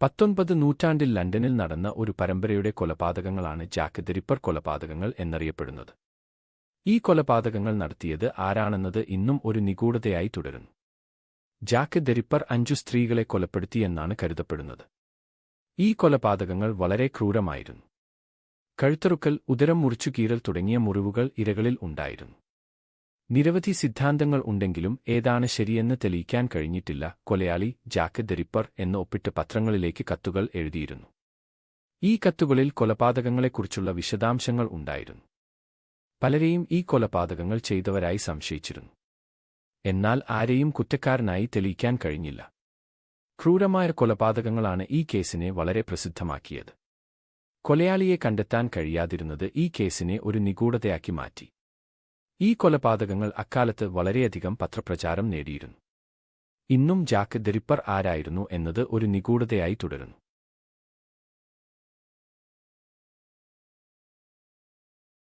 പത്തൊൻപത് നൂറ്റാണ്ടിൽ ലണ്ടനിൽ നടന്ന ഒരു പരമ്പരയുടെ കൊലപാതകങ്ങളാണ് ജാക്ക് ദ റിപ്പർ കൊലപാതകങ്ങൾ എന്നറിയപ്പെടുന്നത്. ഈ കൊലപാതകങ്ങൾ നടത്തിയത് ആരാണെന്നത് ഇന്നും ഒരു നിഗൂഢതയായി തുടരുന്നു. ജാക്ക് ദ റിപ്പർ അഞ്ചു സ്ത്രീകളെ കൊലപ്പെടുത്തിയെന്നാണ് കരുതപ്പെടുന്നത്. ഈ കൊലപാതകങ്ങൾ വളരെ ക്രൂരമായിരുന്നു. കഴുത്തറുക്കൽ ഉദരം മുറിച്ചുകീറൽ തുടങ്ങിയ മുറിവുകൾ ഇരകളിൽ ഉണ്ടായിരുന്നു. നിരവധി സിദ്ധാന്തങ്ങൾ ഉണ്ടെങ്കിലും ഏതാണ് ശരിയെന്ന് തെളിയിക്കാൻ കഴിഞ്ഞിട്ടില്ല. കൊലയാളി ജാക്ക് ദ റിപ്പർ എന്ന് ഒപ്പിട്ട് പത്രങ്ങളിലേക്ക് കത്തുകൾ എഴുതിയിരുന്നു. ഈ കത്തുകളിൽ കൊലപാതകങ്ങളെക്കുറിച്ചുള്ള വിശദാംശങ്ങൾ ഉണ്ടായിരുന്നു. പലരെയും ഈ കൊലപാതകങ്ങൾ ചെയ്തവരായി സംശയിച്ചിരുന്നു. എന്നാൽ ആരെയും കുറ്റക്കാരനായി തെളിയിക്കാൻ കഴിഞ്ഞില്ല. ക്രൂരമായ കൊലപാതകങ്ങളാണ് ഈ കേസിനെ വളരെ പ്രസിദ്ധമാക്കിയത്. കൊലയാളിയെ കണ്ടെത്താൻ കഴിയാതിരുന്നത് ഈ കേസിനെ ഒരു നിഗൂഢതയാക്കി മാറ്റി. ഈ കൊലപാതകങ്ങൾ അക്കാലത്ത് വളരെയധികം പത്രപ്രചാരം നേടിയിരുന്നു. ഇന്നും ജാക്ക് ദരിപ്പർ ആരായിരുന്നു എന്നത് ഒരു നിഗൂഢതയായി തുടരുന്നു.